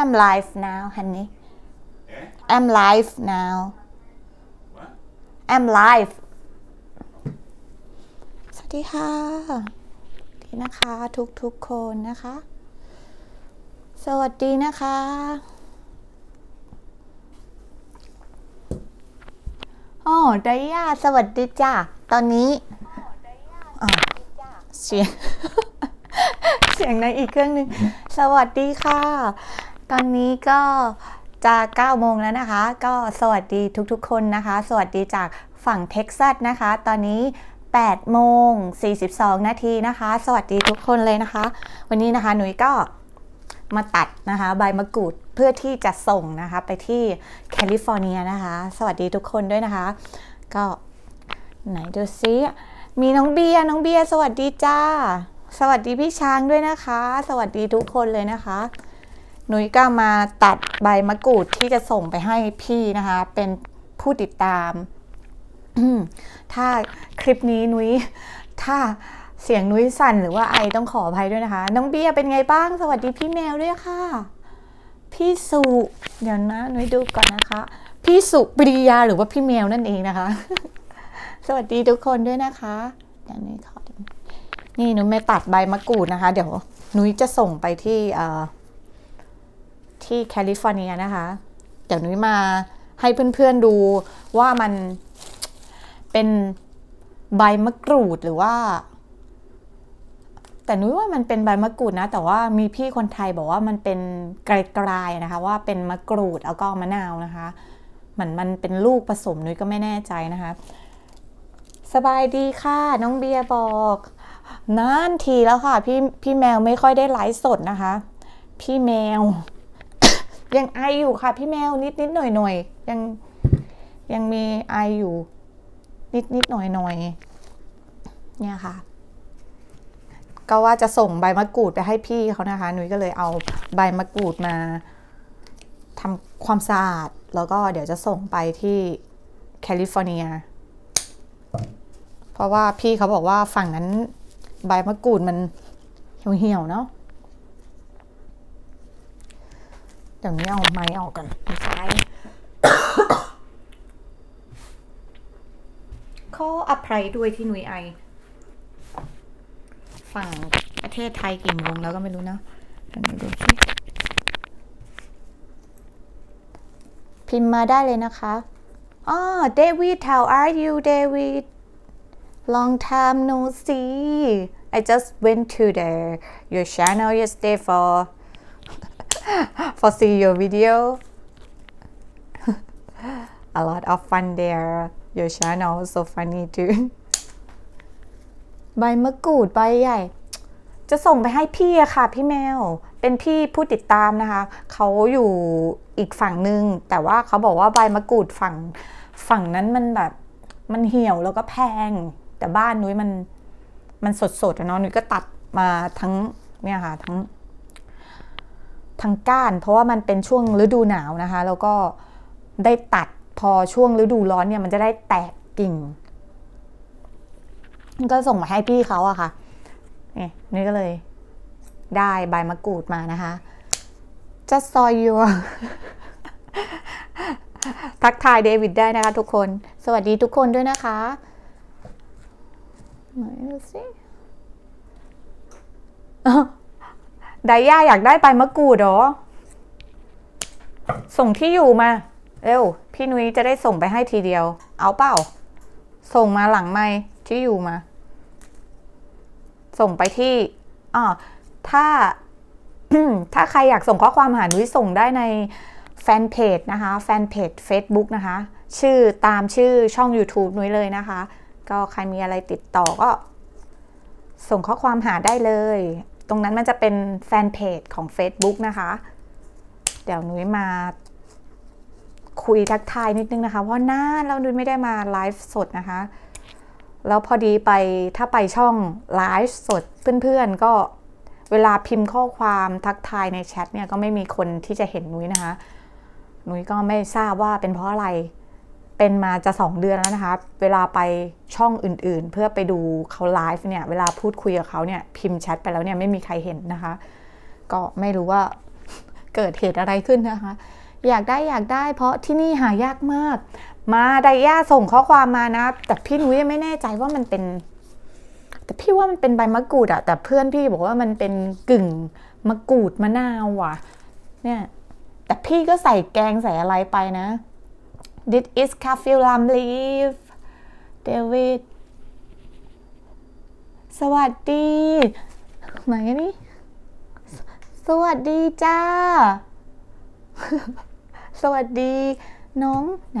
I'm live now honey Eh? I'm live now What? I'm live สวัสดีค่ะดีนะคะทุกทุกๆคนนะคะ สวัสดีนะคะอ๋อไดย่าสวัสดีจ้าตอนนี้อะเสียงเสียงในอีกเครื่องหนึ่งสวัสดีค่ะ ตอนนี้ก็จะ9โมงแล้วนะคะ ก็สวัสดีทุกๆ คนนะคะ สวัสดีจากฝั่งเท็กซัสนะคะ ตอนนี้8โมง42 นาทีนะคะ สวัสดีทุกคนเลยนะคะ วันนี้นะคะหนุ่ยก็มาตัดนะคะใบมะกรูดเพื่อที่จะส่งนะคะไปที่แคลิฟอร์เนียนะคะ สวัสดีทุกคนด้วยนะคะ ก็ไหนดูซิมีน้องเบียร์น้องเบียร์สวัสดีจ้า สวัสดีพี่ช้างด้วยนะคะ สวัสดีทุกคนเลยนะคะ นุ้ยก็มาตัดใบมะกรูดที่จะส่งไปให้พี่นะคะ เป็นผู้ติดตาม ถ้าคลิปนี้นุ้ย ถ้าเสียงนุ้ยสั่นหรือว่าไอต้องขออภัยด้วยนะคะ น้องเบียเป็นไงบ้าง สวัสดีพี่แมวด้วยค่ะ พี่สุ เดี๋ยวนะนุ้ยดูก่อนนะคะ พี่สุปริยาหรือว่าพี่แมวนั่นเองนะคะ สวัสดีทุกคนด้วยนะคะเดี๋ยวนุ้ยขอนี่นุ้ยไม่ตัดใบมะกรูดนะคะ เดี๋ยวนุ้ยจะส่งไปที่เอ่อ ที่แคลิฟอร์เนียนะคะเดี๋ยวนุ้ยมาให้เพื่อนๆดูว่ามันเป็นใบมะกรูดหรือว่า แต่นุ้ยว่ามันเป็นใบมะกรูดนะ แต่ว่ามีพี่คนไทยบอกว่ามันเป็นไกลๆนะคะ ว่าเป็นมะกรูดแล้วก็มะนาวนะคะเหมือนมันเป็นลูกผสมนุ้ยก็ไม่แน่ใจนะคะ สบายดีค่ะน้องเบียร์บอกนานทีแล้วค่ะ พี่พี่แมวไม่ค่อยได้ไลฟ์สดนะคะ พี่แมว ยังไออยู่ค่ะพี่แมวนิดนิดหน่อยหน่อยยังยังมีไออยู่ นิดนิดหน่อยหน่อยเนี่ยค่ะ ก็ว่าจะส่งใบมะกรูดไปให้พี่เขานะคะหนุ้ยก็เลยเอาใบมะกรูดมาทำความสะอาด แล้วก็เดี๋ยวจะส่งไปที่แคลิฟอร์เนีย เพราะว่าพี่เขาบอกว่าฝั่งนั้นใบมะกรูดมันเหี่ยวๆเนาะ เดี๋ยวนี้เอาไม้ออกก่อนไม่ใช่ขออภัยด้วยที่หนุยไอ ฝั่งประเทศไทยกี่โมงแล้วก็ไม่รู้นะเดี๋ยวหนูดูสิพิมพ์มาได้เลยนะคะอ๋อเดวิด how are you David long time no see I just went to the your channel yesterday for for see your video a lot of fun there your channel so funny too ใบมะกรูดใบใหญ่ จะส่งไปให้พี่อะค่ะ พี่แมว เป็นพี่ผู้ติดตามนะคะ เขาอยู่อีกฝั่งหนึ่งแต่ว่าเขาบอกว่าใบมะกรูดฝั่งฝั่งนั้นมันแบบ มันเหี่ยวแล้วก็แพง แต่บ้านนุ้ยมัน มันสดๆอะเนาะนุ้ยก็ตัดมาทั้งเนี่ยค่ะ ทั้ง ทั้งก้าน เพราะว่ามันเป็นช่วงฤดูหนาวนะคะ แล้วก็ได้ตัดพอช่วงฤดูร้อนเนี่ยมันจะได้แตกกิ่ง ก็ส่งมาให้พี่เขาอะค่ะนี่ก็เลยได้ใบมะกรูดมานะคะ just saw you ทักทายเดวิดได้นะคะทุกคน สวัสดีทุกคนด้วยนะคะไหนดูสิอ้าว ไดย่าอยากได้ใบมะกรูดหรอ ส่งที่อยู่มา เร็ว พี่นุ้ยจะได้ส่งไปให้ทีเดียว เอาเปล่า ส่งมาหลังไม่ที่อยู่มา ส่งไปที่อ่าถ้า ถ้าใครอยากส่งข้อความหานุ้ยส่งได้ในแฟนเพจนะคะ แฟนเพจ Facebook นะคะ ชื่อตามชื่อช่อง YouTube นุ้ยเลยนะคะ ก็ใครมีอะไรติดต่อก็ส่งข้อความหาได้เลย ตรงนั้นมันจะเป็นแฟนเพจของ Facebook นะคะ เดี๋ยวนุ้ยมาคุยทักทายนิดนึงนะคะ เพราะหน้าเรานุ้ยไม่ได้มาไลฟ์สดนะคะ แล้วพอดีไปถ้าไปช่องไลฟ์สดเพื่อนๆก็เวลาพิมพ์ข้อความทักทายในแชทเนี่ยก็ไม่มีคนที่จะเห็นนุ้ยนะคะ นุ้ยก็ไม่ทราบว่าเป็นเพราะอะไร เป็นมาจะสองเดือนแล้วนะคะ เวลาไปช่องอื่นๆ เพื่อไปดูเขาไลฟ์เนี่ย เวลาพูดคุยกับเขาเนี่ย พิมพ์แชทไปแล้วเนี่ยไม่มีใครเห็นนะคะ ก็ไม่รู้ว่าเกิดเหตุอะไรขึ้นนะคะ อยากได้อยากได้ เพราะที่นี่หายากมาก มาไดย่าส่งข้อความมานะ แต่พี่นุ้ยไม่แน่ใจว่ามันเป็น แต่พี่ว่ามันเป็นใบมะกรูดอะแต่เพื่อนพี่บอกว่ามันเป็นกึ่งมะกรูดมะนาวว่ะเนี่ย แต่พี่ก็ใส่แกงใส่อะไรไปนะ This is coffee lam leaf David สวัสดี ไหนนี่ สวัสดีจ้า สวัสดี น้องไหน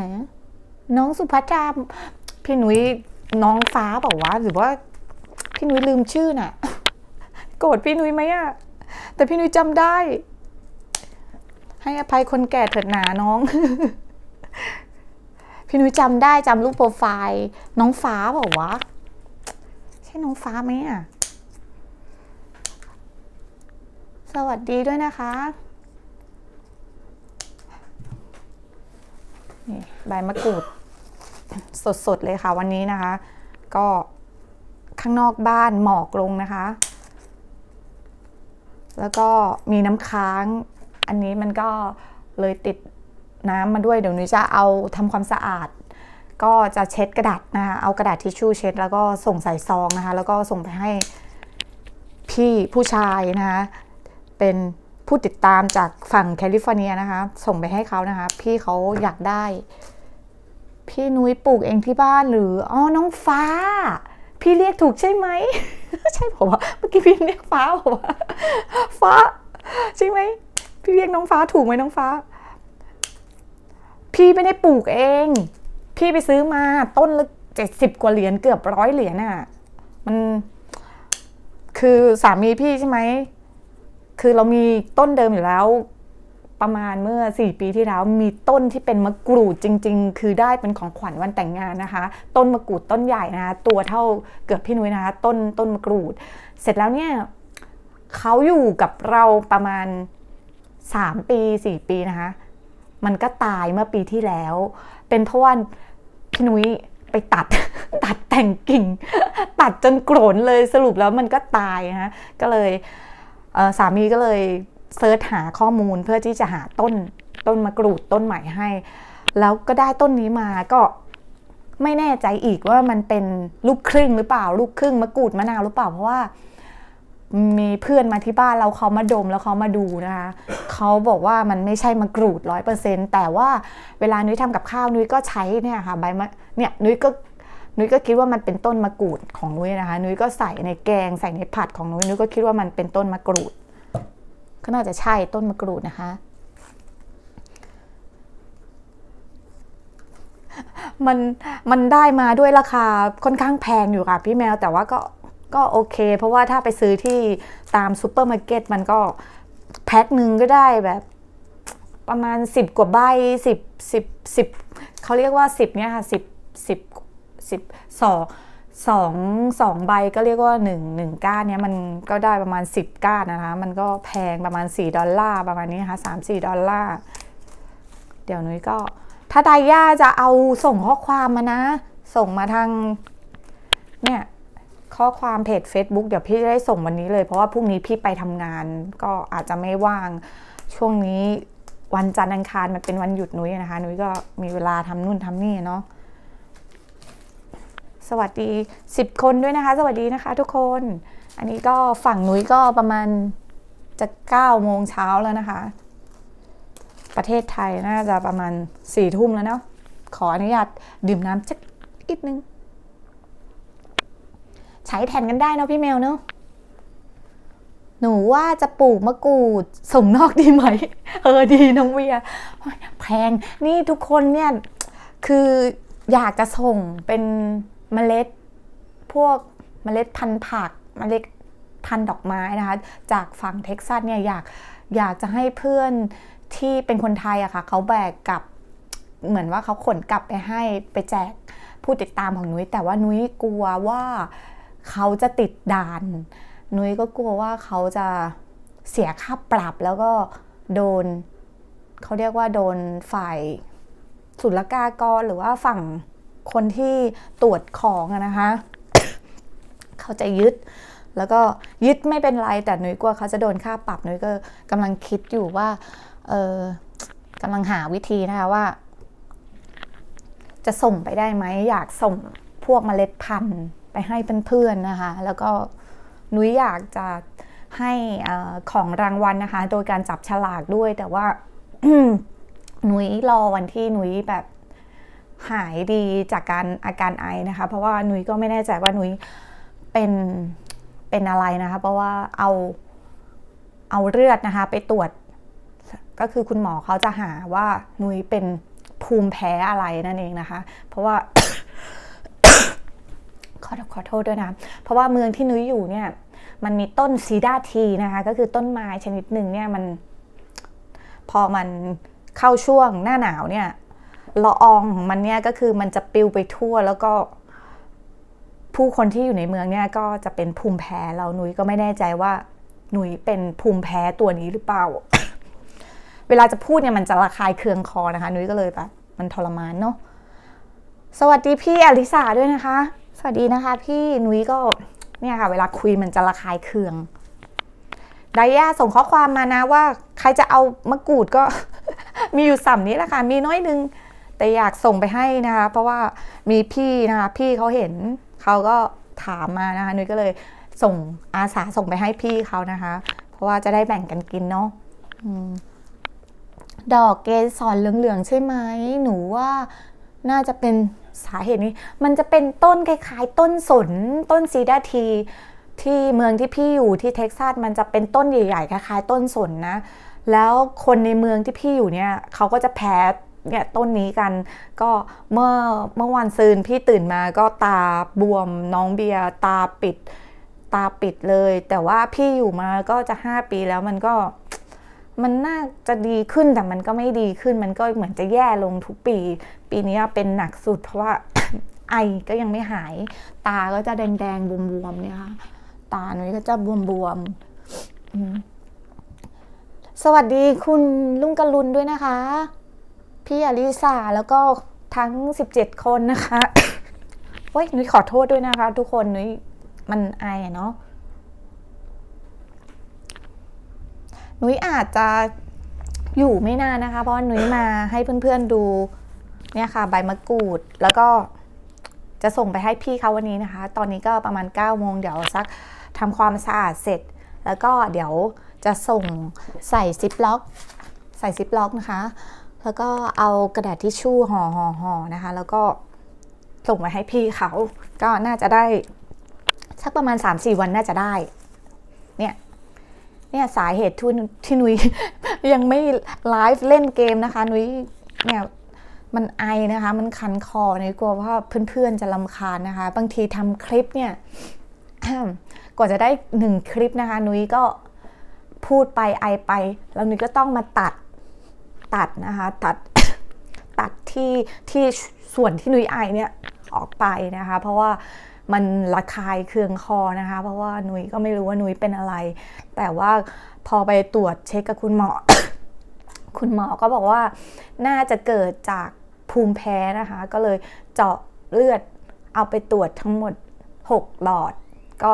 น้องสุภัตราพี่หนุ้ยน้องฟ้าบอกว่าหรือว่า พี่นุ้ยลืมชื่อน่ะ โกรธพี่นุ้ยไหมอะแต่พี่นุ้ยจำได้ ให้อภัยคนแก่เถิดหนาน้อง พี่นุ้ยจำได้จำรูปโปรไฟล์น้องฟ้าบอกว่าใช่น้องฟ้าไหมอะ สวัสดีด้วยนะคะนี่ใบมะกรูดสดๆเลยค่ะวันนี้นะคะ ก็ข้างนอกบ้านหมอกลงนะคะ แล้วก็มีน้ำค้าง อันนี้มันก็เลยติด น้ำมาด้วยเดี๋ยวนี้จะเอาทำความสะอาด ก็จะเช็ดกระดาษนะคะเอากระดาษทิชชู่เช็ด แล้วก็ส่งใส่ซองนะคะ แล้วก็ส่งไปให้พี่ผู้ชายนะคะเป็นผู้ติดตามจากฝั่งแคลิฟอร์เนียนะคะ ส่งไปให้เขานะคะ พี่เขาอยากได้ พี่นุ้ยปลูกเองที่บ้านหรืออ๋อน้องฟ้า พี่เรียกถูกใช่ไหมใช่ผมว่าเมื่อกี้พี่เรียกฟ้าผมว่าฟ้าใช่ไหมพี่เรียกน้องฟ้าถูกไหมน้องฟ้า พี่ไม่ได้ปลูกเอง พี่ไปซื้อมาต้นละเจ็ดสิบกว่าเหรียญเกือบร้อยเหรียญน่ะ มันคือสามีพี่ใช่ไหม คือเรามีต้นเดิมอยู่แล้ว ประมาณเมื่อ4ปีที่แล้วมีต้นที่เป็นมะกรูดจริง ๆ คือได้เป็นของขวัญวันแต่งงานนะคะ ต้นมะกรูดต้นใหญ่นะคะตัวเท่าเกือบพี่นุ้ยนะคะ ต้นต้นมะกรูด เสร็จแล้วเนี่ยเขาอยู่กับเราประมาณ3ปี4ปีนะคะ มันก็ตายเมื่อปีที่แล้ว เป็นเพราะว่าพี่นุ้ยไปตัดตัดแต่งกิ่ง ตัดจนโกรนเลยสรุปแล้วมันก็ตายนะ ก็เลยเสามีก็เลยเซิร์ชหาข้อมูลเพื่อที่จะหาต้นต้นมะกรูดต้นใหม่ให้ แล้วก็ได้ต้นนี้มาก็ไม่แน่ใจอีกว่ามันเป็นลูกครึ่งหรือเปล่า ลูกครึ่งมะกรูดมะนาวหรือเปล่าเพราะว่า มีเพื่อนมาที่บ้านเราเขามาดมแล้วเขามาดูนะคะเขาบอกว่ามันไม่ใช่มะกรูดร้อยเปอร์เซ็นแต่ว่าเวลานุ้ยทำกับข้าวนุ้ยก็ใช้เนี่ยค่ะใบมะเนี่ยนุ้ยก็นุ้ยก็คิดว่ามันเป็นต้นมะกรูดของนุ้ยนะคะนุ้ยก็ใส่ในแกงใส่ในผัดของนุ้ยนุ้ยก็คิดว่ามันเป็นต้นมะกรูด ก็น่าจะใช่ต้นมะกรูดนะคะ มันมันได้มาด้วยราคาค่อนข้างแพงอยู่ค่ะพี่แมวแต่ว่าก็ ก็โอเค เพราะว่าถ้าไปซื้อที่ตามซูเปอร์มาร์เก็ตมันก็แพ็คหนึ่งก็ได้แบบประมาณ 10 กว่าใบ10 10 10เขาเรียกว่า 10เนี่ยค่ะ 10 10 10สองสองสองใบก็เรียกว่า 1 1 ก้านเนี้ยมันก็ได้ประมาณ 10 ก้านนะคะ มันก็แพงประมาณ 4 ดอลลาร์ประมาณนี้นะคะ3 4 ดอลลาร์ เดี๋ยวนุ้ยก็ ถ้าไดย่าจะเอาส่งข้อความมานะ ส่งมาทางเนี่ย ข้อความเพจ Facebook เดี๋ยวพี่จะได้ส่งวันนี้เลย เพราะว่าพรุ่งนี้พี่ไปทำงาน ก็อาจจะไม่ว่าง ช่วงนี้วันจันทร์อังคารมันเป็นวันหยุดนุ้ยนะคะ นุ้ยก็มีเวลาทำนู่นทำนี่เนาะสวัสดี 10 คนด้วยนะคะ สวัสดีนะคะทุกคน อันนี้ก็ฝั่งนุ้ยก็ประมาณจะ9โมงเช้าแล้วนะคะ ประเทศไทยน่าจะประมาณสี่ทุ่มแล้วเนาะขออนุญาตดื่มน้ำสักนิดนึง ใช้แทนกันได้เนาะพี่แมวเนาะหนูว่าจะปลูกมะกรูดส่งนอกดีไหม เออดีน้องเวียแพงนี่ทุกคนเนี่ย คืออยากจะส่งเป็นเมล็ด พวกเมล็ดพันธุ์ผัก เมล็ดพันธุ์ดอกไม้นะคะ จากฝั่งเท็กซัสเนี่ยอยากอยากจะให้เพื่อนที่เป็นคนไทยอะค่ะเขาแบกกลับเหมือนว่าเขาขนกลับไปให้ไปแจกผู้ติดตามของนุ้ยแต่ว่านุ้ยกลัวว่า เขาจะติดด่าน นุ้ยก็กลัวว่าเขาจะเสียค่าปรับแล้วก็โดน เขาเรียกว่าโดนฝ่ายศุลกากรหรือว่าฝั่งคนที่ตรวจของนะคะ เขาจะยึด แล้วก็ยึดไม่เป็นไรแต่นุ้ยกลัวเขาจะโดนค่าปรับนุ้ยก็กำลังคิดอยู่ว่า เออกำลังหาวิธีนะคะว่า จะส่งไปได้ไหมอยากส่งพวกเมล็ดพันธุ์ ไปให้เพื่อนๆนะคะ แล้วก็นุ้ยอยากจะให้อของรางวัลนะคะ โดยการจับฉลากด้วย แต่ว่าหนุ้ยรอวันที่หนุ้ยแบบหายดีจากการอาการไอนะคะ เพราะว่าหนุ้ยก็ไม่แน่ใจว่าหนุ้ยเป็นเป็นอะไรนะคะ เพราะว่าเอาเอาเลือดนะคะ ไปตรวจ ก็คือคุณหมอเขาจะหาว่านุ้ยเป็นภูมิแพ้อะไรนั่นเองนะคะ เพราะว่า ขอขอโทษด้วยนะ เพราะว่าเมืองที่นุ้ยอยู่เนี่ย มันมีต้นซีดาทีนะคะ ก็คือต้นไม้ชนิดหนึ่งเนี่ยมัน พอมันเข้าช่วงหน้าหนาวเนี่ยละอองของมันเนี่ยก็คือมันจะปลิวไปทั่วแล้วก็ผู้คนที่อยู่ในเมืองเนี่ยก็จะเป็นภูมิแพ้เราหนุยก็ไม่แน่ใจว่าหนุยเป็นภูมิแพ้ตัวนี้หรือเปล่า เวลาจะพูดเนี่ยมันจะระคายเคืองคอนะคะนุ้ยก็เลยแบบมันทรมานเนาะสวัสดีพี่อลิสาด้วยนะคะ สวัสดีนะคะพี่นุ้ยก็เนี่ยค่ะ เวลาคุยมันจะระคายเคืองไดย่าส่งข้อความมานะว่า ใครจะเอามะกรูดก็ มีอยู่สัมนี้แหละค่ะ มีน้อยนึง แต่อยากส่งไปให้นะคะ เพราะว่ามีพี่นะคะ พี่เขาเห็นเขาก็ถามมานะคะนุ้ยก็เลยส่งอาสาส่งไปให้พี่เขานะคะ เพราะว่าจะได้แบ่งกันกินเนาะดอกเกสรเหลืองๆใช่ไหมหนูว่า น่าจะเป็นสาเหตุนี้ มันจะเป็นต้นคล้ายๆ ต้นสน ต้นซีดาที ที่เมืองที่พี่อยู่ที่เท็กซัสมันจะเป็นต้นใหญ่ๆคล้ายๆ ต้นสนนะ แล้วคนในเมืองที่พี่อยู่เนี่ยเขาก็จะแพ้เนี่ยต้นนี้กันก็เมื่อเมื่อวันซืนพี่ตื่นมาก็ตาบวมน้องเบียร์ตาปิด ตาปิดเลย แต่ว่าพี่อยู่มาก็จะห้าปีแล้วมันก็ มันน่าจะดีขึ้นแต่มันก็ไม่ดีขึ้น มันก็เหมือนจะแย่ลงทุกปี ปีนี้เป็นหนักสุด เพราะว่าไอก็ยังไม่หาย ตาก็จะแดงๆบวมๆเนี่ยค่ะ ตาหนูก็จะบวมๆสวัสดีคุณลุงกรุณด้วยนะคะ พี่อลิสาแล้วก็ทั้ง 17 คนนะคะเฮ้ยนุ้ยขอโทษด้วยนะคะ ทุกคนนุ้ยมันไออะเนาะ นุ้ยอาจจะอยู่ไม่นานนะคะ เพราะนุ้ยมาให้เพื่อนๆดูเนี่ยค่ะ ใบมะกรูดแล้วก็จะส่งไปให้พี่เขาวันนี้นะคะ ตอนนี้ก็ประมาณ9โมงเดี๋ยวสักทำความสะอาดเสร็จ แล้วก็เดี๋ยวจะส่งใส่ซิปล็อกใส่ซิปล็อกนะคะ แล้วก็เอากระดาษทิชชู่ห่อห่อห่อนะคะ แล้วก็ส่งไปให้พี่เขา ก็น่าจะได้ สักประมาณ 3-4 วันน่าจะได้ เนี่ย เนี่ยสาเหตุที่ที่นุ้ยยังไม่ไลฟ์เล่นเกมนะคะ นุ้ยเนี่ยมันไอนะคะ มันคันคอนุ้ยกลัวว่าเพื่อนๆจะลำคาญนะคะ บางทีทำคลิปเนี่ยกว่าจะได้หนึ่งคลิปนะคะ นุ้ยก็พูดไปไอไป แล้วนุ้ยก็ต้องมาตัดตัดนะคะ ตัดตัดที่ที่ส่วนที่นุ้ยไอเนี่ยออกไปนะคะ เพราะว่า มันระคายเคืองคอนะคะ เพราะว่านุ้ยก็ไม่รู้ว่านุ้ยเป็นอะไร แต่ว่าพอไปตรวจเช็คกับคุณหมอ คุณหมอก็บอกว่าน่าจะเกิดจากภูมิแพ้นะคะ ก็เลยเจาะเลือดเอาไปตรวจทั้งหมด 6 หลอด ก็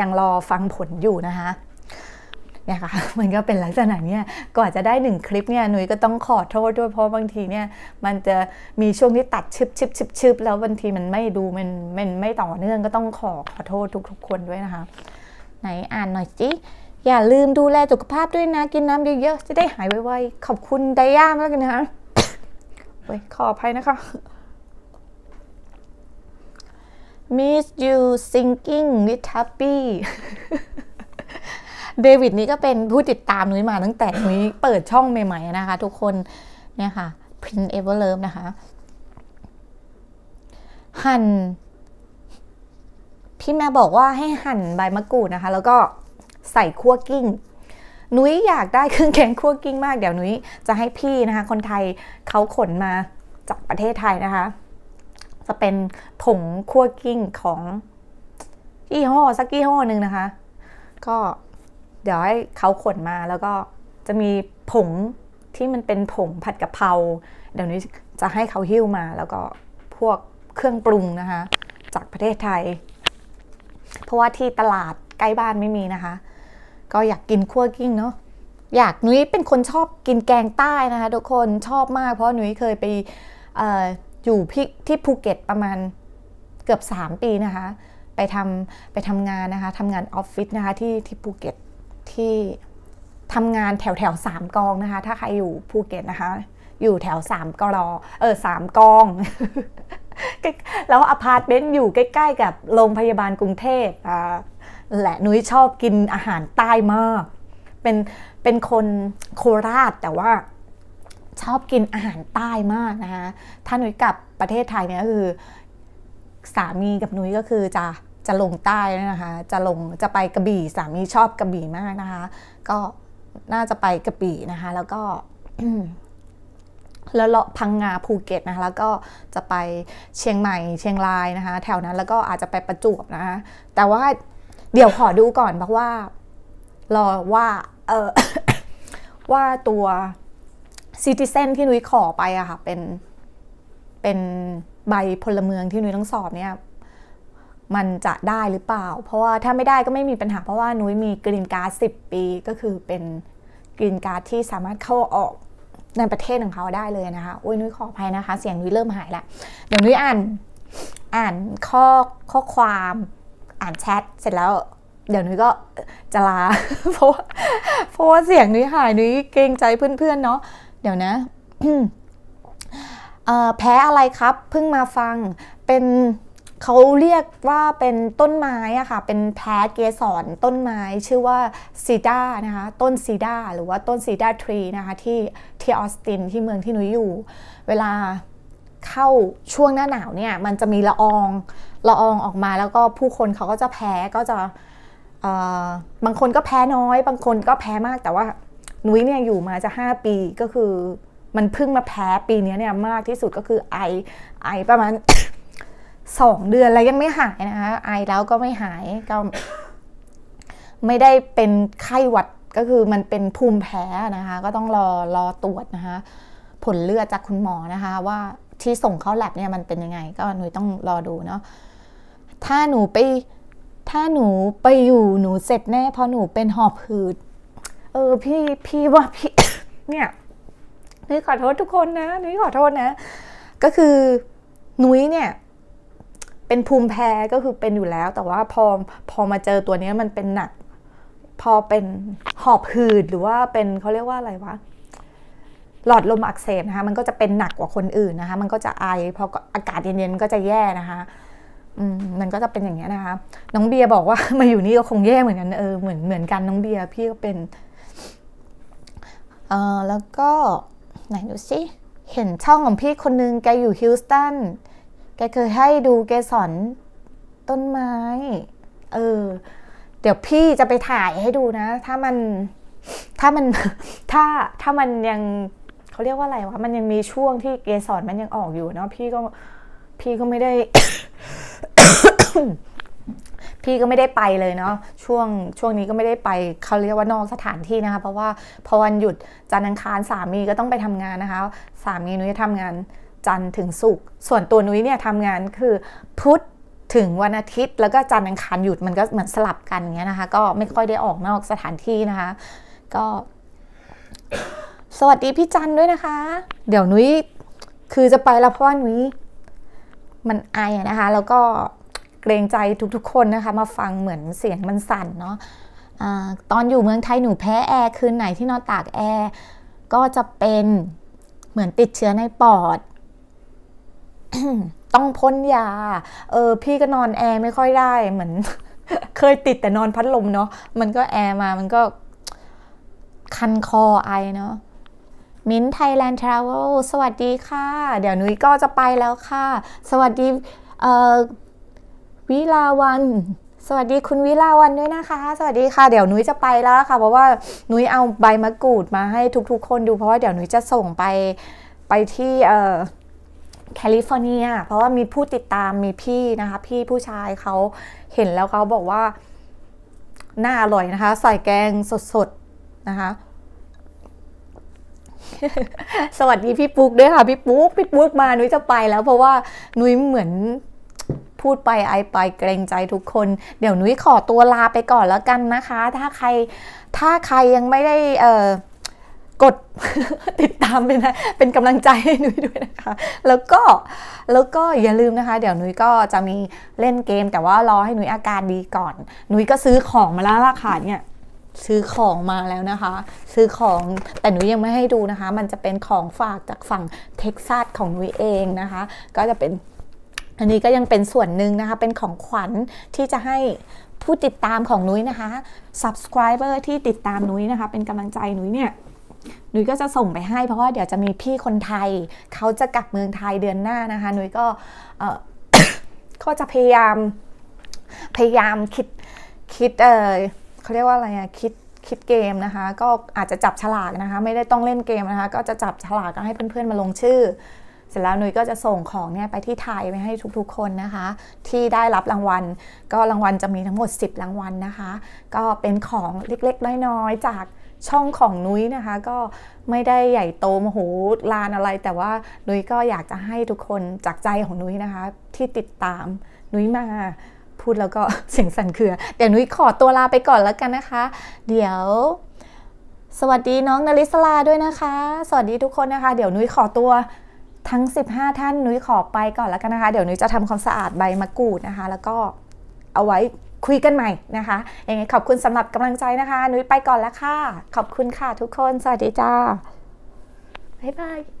ยังรอฟังผลอยู่นะคะ เนี่ยค่ะมันก็เป็นลักษณะเนี้ยก่อนจะได้หนึ่งคลิปเนี่ยหนุยก็ต้องขอโทษด้วยเพราะบางทีเนี่ยมันจะมีช่วงที่ตัดชึบชึบชึบชึบแล้วบางทีมันไม่ดูมันมันไม่ต่อเนื่องก็ต้องขอขอโทษทุกๆคนด้วยนะคะ ไหนอ่านหน่อยจิอย่าลืมดูแลสุขภาพด้วยนะ กินน้ำเยอะๆจะได้หายไวๆขอบคุณไดย่ามากเลยนะคะเว้ยขออภัยนะคะ Miss you singing with happy เดวิดนี้ก็เป็นผู้ติดตามนุ้ยมาตั้งแต่นุ้ยเปิดช่องใหม่ๆนะคะ ทุกคนเนี่ยค่ะ Prince Ever Love นะคะหั่นพี่แม่บอกว่าให้หั่นใบมะกรูดนะคะ แล้วก็ใส่คั่วกิ้งนุ้ยอยากได้เครื่องแกงคั่วกิ้งมากเดี๋ยวนุ้ยจะให้พี่นะคะ คนไทยเขาขนมาจากประเทศไทยนะคะ จะเป็นผงคั่วกิ้งของยี่ห้อสักยี่ห้อหนึ่งนะคะ ก็ เดี๋ยวให้เขาขนมาแล้วก็จะมีผงที่มันเป็นผงผัดกะเพราเดี๋ยวนี้จะให้เขาหิ้วมาแล้วก็พวกเครื่องปรุงนะคะ จากประเทศไทย เพราะว่าที่ตลาดใกล้บ้านไม่มีนะคะ ก็อยากกินคั่วกิ้งเนาะอยากนุ้ยเป็นคนชอบกินแกงใต้นะคะทุกคนชอบมาก เพราะนุ้ยเคยไปออยู่ที่ภูเก็ตประมาณเกือบ 3 ปีนะคะ ไปทำไปทำงานนะคะทำงานออฟฟิศนะคะที่ที่ภูเก็ต ที่ทำงานแถวแถวสามกองนะคะ ถ้าใครอยู่ภูเก็ตนะคะ อยู่แถวสามกรอเออสามกอง แล้วอพาร์ตเมนต์อยู่ใกล้ ๆ กับโรงพยาบาลกรุงเทพอ่าและนุ้ยชอบกินอาหารใต้มาก เป็นเป็นคนโคราชแต่ว่าชอบกินอาหารใต้มากนะคะ ถ้านุ้ยกลับประเทศไทยเนี่ยก็คือ สามีกับนุ้ยก็คือจะ จะลงใต้นะคะ จะลงจะไปกระบี่สามีชอบกระบี่มากนะคะ ก็น่าจะไปกระบี่นะคะ แล้วก็แล้วเลาะพังงาภูเก็ตนะคะ แล้วก็จะไปเชียงใหม่เชียงรายนะคะ แถวนั้นแล้วก็อาจจะไปประจวบนะคะ แต่ว่าเดี๋ยวขอดูก่อนเพราะว่า รอว่าเออว่าตัวซิติเซนที่นุ้ยขอไปอะค่ะ เป็นเป็นใบพลเมืองที่นุ้ยต้องสอบเนี่ย มันจะได้หรือเปล่า เพราะว่าถ้าไม่ได้ก็ไม่มีปัญหาเพราะว่านุ้ยมีกรีนการ์ดสิปี ก็คือเป็นกรีนการ์ดที่สามารถเข้าออกในประเทศของเขาได้เลยนะคะโอ้ยนุ้ยขออภัยนะคะ เสียงนุ้ยเริ่มหายละเดี๋ยวนุ้ยอ่านอ่านข้อข้อความอ่านแชทเสร็จแล้ว เดี๋ยวนุ้ยก็จะลาเพราะเพราะว่าเสียงนุ้ยหายนุ้ยเกรงใจเพื่อนๆเนาะเดี๋ยวนะแพ้อะไรครับเพิ่งมาฟังเป็น เขาเรียกว่าเป็นต้นไม้อะค่ะ เป็นแพ้เกสรต้นไม้ชื่อว่าซีดานะคะ ต้นซีดาหรือว่าต้นซีดาทรีนะคะที่ที่ออสตินที่เมืองที่หนูอยู่ เวลาเข้าช่วงหน้าหนาวเนี่ยมันจะมีละอองละอองออกมาแล้วก็ผู้คนเขาก็จะแพ้ก็จะบางคนก็แพ้น้อย บางคนก็แพ้มากแต่ว่านุ้ยเนี่ยอยู่มาจะ 5 ปีก็คือมันเพิ่งมาแพ้ปีนี้เนี่ยมากที่สุดก็คือไอไอประมาณ สองเดือนแล้วยังไม่หายนะคะไอแล้วก็ไม่หายก็ไม่ได้เป็นไข้หวัดก็คือมันเป็นภูมิแพ้นะคะ ก็ต้องรอรอตรวจนะคะ ผลเลือดจากคุณหมอนะคะ ว่าที่ส่งเข้าแลบเนี่ยมันเป็นยังไง ก็หนูต้องรอดูเนาะถ้าหนูไปถ้าหนูไปอยู่หนูเสร็จแน่พราะหนูเป็นหอบหืด เออพี่พี่ว่าพี่เนี่ยนุ้ยขอโทษทุกคนนะนุ้ยขอโทษนะ ก็คือนุ้ยเนี่ย เป็นภูมิแพ้ก็คือเป็นอยู่แล้ว แต่ว่าพอพอมาเจอตัวนี้มันเป็นหนัก พอเป็นหอบหืดหรือว่าเป็นเขาเรียกว่าอะไรวะหลอดลมอักเสบนะคะ มันก็จะเป็นหนักกว่าคนอื่นนะคะ มันก็จะไอพออากาศเย็นๆก็จะแย่นะคะมมันก็จะเป็นอย่างเงี้ยนะคะ น้องเบียบอกว่ามาอยู่นี่ก็คงแย่เหมือนกันเออเหมือนเหมือนกันน้องเบียพี่ก็เป็นเออแล้วก็ไหนดูสิเห็นช่องของพี่คนนึงแกอยู่ฮิลสตัน แกเคยให้ดูเกสรต้นไม้ เออ เดี๋ยวพี่จะไปถ่ายให้ดูนะ ถ้ามัน ถ้ามัน ถ้า ถ้ามันยังเขาเรียกว่าอะไรวะ มันยังมีช่วงที่เกสรมันยังออกอยู่เนาะ พี่ก็ พี่ก็ไม่ได้ พี่ก็ไม่ได้ไปเลยเนาะ ช่วง ช่วงนี้ก็ไม่ได้ไป เขาเรียกว่านอกสถานที่นะคะ เพราะว่าพอวันหยุดจันทร์อังคารสามีก็ต้องไปทำงานนะคะ สามีนุ้ยทำงาน จันทร์ถึงศุกร์ส่วนตัวนุ้ยเนี่ยทำงานคือพุธถึงวันอาทิตย์แล้วก็จันทร์อังคารหยุดมันก็เหมือนสลับกันเงี้ยนะคะ ก็ไม่ค่อยได้ออกนอกสถานที่นะคะ ก็ สวัสดีพี่จันด้วยนะคะ เดี๋ยวนุ้ยคือจะไปแล้วเพราะว่านุ้ยมันไอนะคะ แล้วก็เกรงใจทุกๆ คนนะคะ มาฟังเหมือนเสียงมันสั่นเนาะะตอนอยู่เมืองไทยหนูแพ้แอร์คืนไหนที่นอนตากแอร์ก็จะเป็นเหมือนติดเชื้อในปอด ต้องพ่นยา เออ พี่ก็นอนแอร์ไม่ค่อยได้เหมือน เคยติดแต่นอนพัดลมเนาะมันก็แอร์มามันก็ คันคอไอเนาะมิ้นไทยแลนด์ทราเวลสวัสดีค่ะ เดี๋ยวนุ้ยก็จะไปแล้วค่ะ สวัสดีเอ่อวิลาวัน สวัสดีคุณวิลาวันด้วยนะคะ สวัสดีค่ะ เดี๋ยวนุ้ยจะไปแล้วค่ะ เพราะว่านุ้ยเอาใบมะกรูดมาให้ทุกๆ คนดูเพราะว่าเดี๋ยวนุ้ยจะส่งไปไปที่เอ่อ แคลิฟอร์เนีย เพราะว่ามีผู้ติดตามมีพี่นะคะ พี่ผู้ชายเขาเห็นแล้วเขาบอกว่า น่าอร่อยนะคะ ใส่แกงสดๆ นะคะ สวัสดีพี่ปุ๊กด้วยค่ะ พี่ปุ๊กพี่ปุ๊กมานุ้ยจะไปแล้ว เพราะว่านุ้ยเหมือนพูดไปไอไปเกรงใจทุกคน เดี๋ยวนุ้ยขอตัวลาไปก่อนแล้วกันนะคะ ถ้าใครถ้าใครยังไม่ได้เอ่อ กดติดตามเป็นเป็นกำลังใจให้นุ้ยด้วยนะคะ แล้วก็แล้วก็อย่าลืมนะคะ เดี๋ยวนุ้ยก็จะมีเล่นเกม แต่ว่ารอให้นุ้ยอาการดีก่อน นุ้ยก็ซื้อของมาแล้วล่ะค่ะเนี่ยซื้อของมาแล้วนะคะ ซื้อของแต่หนูยังไม่ให้ดูนะคะ มันจะเป็นของฝากจากฝั่งเท็กซัสของหนุยเองนะคะ ก็จะเป็นอันนี้ก็ยังเป็นส่วนหนึ่งนะคะ เป็นของขวัญที่จะให้ผู้ติดตามของนุ้ยนะคะ subscriber ที่ติดตามนุ้ยนะคะ เป็นกำลังใจนุ้ยเนี่ย นุ้ยก็จะส่งไปให้เพราะว่าเดี๋ยวจะมีพี่คนไทย เขาจะกลับเมืองไทยเดือนหน้านะคะนุ้ยก็เออก็จะพยายาม พยายามคิดคิดเออเขาเรียกว่าอะไรอะคิดคิดเกมนะคะ ก็อาจจะจับฉลากนะคะ ไม่ได้ต้องเล่นเกมนะคะ ก็จะจับฉลากก็ให้เพื่อนๆมาลงชื่อ เสร็จแล้วนุ้ยก็จะส่งของเนี่ยไปที่ไทยไปให้ทุกๆคนนะคะ ที่ได้รับรางวัล ก็รางวัลจะมีทั้งหมด 10 รางวัลนะคะ ก็เป็นของเล็กๆน้อยๆจาก ช่องของนุ้ยนะคะก็ไม่ได้ใหญ่โตมโหลานอะไร แต่ว่านุ้ยก็อยากจะให้ทุกคนจากใจของนุ้ยนะคะ ที่ติดตามนุ้ยมาพูดแล้วก็เสียงสั่นเครือเดี๋ยวนุ้ยขอตัวลาไปก่อนแล้วกันนะคะ เดี๋ยว สวัสดีน้องนาริสลาด้วยนะคะ สวัสดีทุกคนนะคะ เดี๋ยวนุ้ยขอตัวทั้ง 15 ท่านนุ้ยขอไปก่อนแล้วกันนะคะ เดี๋ยวนุ้ยจะทำความสะอาดใบมะกรูดนะคะ แล้วก็เอาไว้ คุยกันใหม่นะคะยังไงขอบคุณสำหรับกำลังใจนะคะ นุ้ยไปก่อนแล้วค่ะ ขอบคุณค่ะทุกคน สวัสดีจ้าบ๊ายบาย